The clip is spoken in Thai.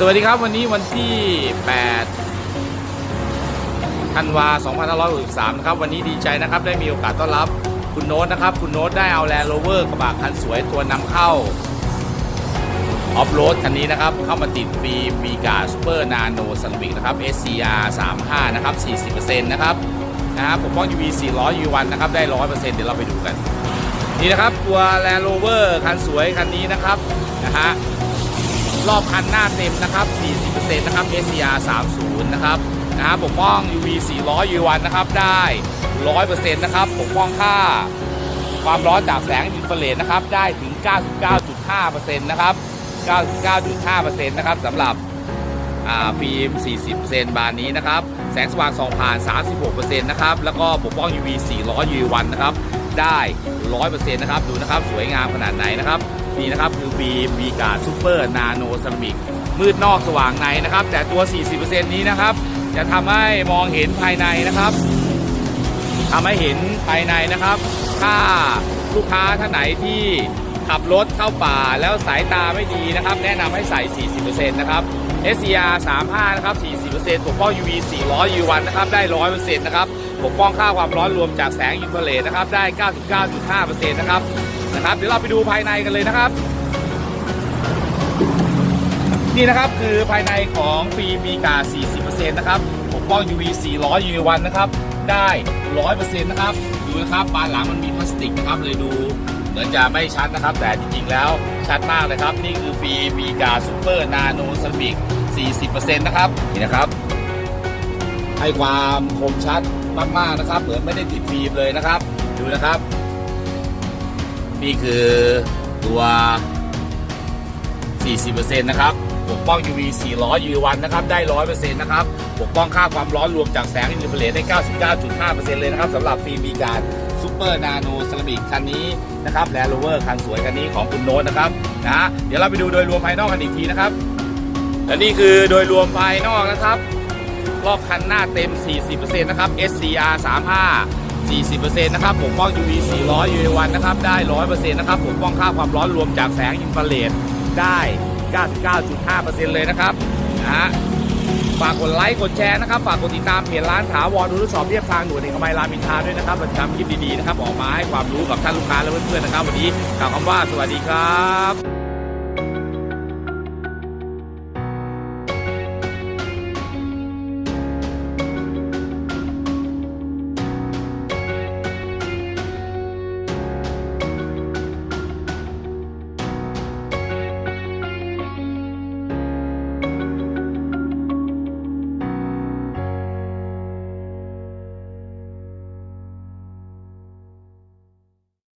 สวัสดีครับวันนี้วันที่ 8 ธันวา 2563 นะครับ วันนี้ดีใจนะครับ ได้มีโอกาสต้อนรับคุณโน้ตนะครับ คุณโน้ตได้เอาแลนด์โรเวอร์กระบะคันสวยตัวนำเข้า ออฟโรดคันนี้นะครับ เข้ามาติดฟรีมีกาซูเปอร์นาโนซันวิกนะครับ SCR 35 นะครับ 40%นะครับนะครับผมป้อง UV 400 U1 นะครับ ได้ 100%เดี๋ยวเราไปดูกัน นี่นะครับ ตัว Land Rover คันสวยคันนี้นะครับนะฮะ รอบคันหน้าเต็มนะครับ 40%นะครับ SCR 30 นะครับนะฮะปกป้อง UV 400 U1 นะครับ ได้ 100%นะครับปกป้องค่าความร้อนจากแสงอินฟราเรดนะครับ ได้ถึง 99.5%นะครับ 99.5%นะครับสำหรับอ่าฟิล์ม 40%บานนี้นะครับ แสงสว่างส่องผ่าน 36%นะครับ แล้วก็ปกป้อง UV 400 U1 นะครับ ได้ 100%นะครับ ดูนะครับ สวยงามขนาดไหนนะครับ นี่นะครับคือบีบีกาซูเปอร์นาโนซามิกมืดนอกสว่างในนะครับ แต่ตัว 40%นี้นะครับ จะทำให้มองเห็นภายในนะครับทำให้เห็นภายในนะครับ ถ้าลูกค้าท่านไหนที่ขับรถเข้าป่าแล้วสายตาไม่ดีนะครับ แนะนำให้ใส่ 40%นะครับ SCR 35 นะครับ 40%ปกป้อง UV 400 U1 นะครับ ได้ 100%นะครับ ปกป้องค่าความร้อนรวมจากแสงอินฟราเรดนะครับ ได้ 99.5%นะครับ นะครับ เดี๋ยวเราไปดูภายในกันเลยนะครับ นี่นะครับคือภายในของฟิล์มมีกา 40%นะครับปกป้อง UV 400 U1 นะครับ ได้ 100%นะครับ ดูนะครับบานหลังมันมีพลาสติกนะครับ เลยดูเหมือนจะไม่ชัดนะครับ แต่จริงๆแล้วชัดมากเลยครับ นี่คือฟิล์มมีกาซูเปอร์นาโนซามิก40%นะครับ นี่นะครับให้ความคมชัดมากๆนะครับ เหมือนไม่ได้ติดฟิล์มเลยนะครับ ดูนะครับ นี่คือตัว 40%นะครับ ปกป้อง UV 400 U1 นะครับ ได้ 100%นะครับ ปกป้องค่าความร้อนรวมจากแสงอินฟราเรดได้ 99.5%เลยนะครับสำหรับฟิล์มบีการซูเปอร์นาโนเซรามิกคันนี้นะครับแลนด์โรเวอร์คันสวยคันนี้ของคุณโน้ตนะครับนะฮะเดี๋ยวเราไปดูโดยรวมภายนอกกันอีกทีนะครับ และนี่คือโดยรวมภายนอกนะครับ รอบคันหน้าเต็ม 40%นะครับ SCR 35 40%นะครับปกป้อง UV 400 UV1 นะครับได้ 100%นะครับปกป้องค่าความร้อนรวมจากแสงอินฟราเรดได้ 99.5%เลยนะครับนะฮะฝากกดไลค์กดแชร์นะครับ ฝากกดติดตามเพจร้านถาวรดูทดสอบเรียบทางด่วนเอกมัยรามินทาด้วยนะครับเราจำคลิปดีๆนะครับออกมาให้ความรู้กับท่านลูกค้าและเพื่อนๆนะครับ วันนี้กล่าวคำว่าสวัสดีครับ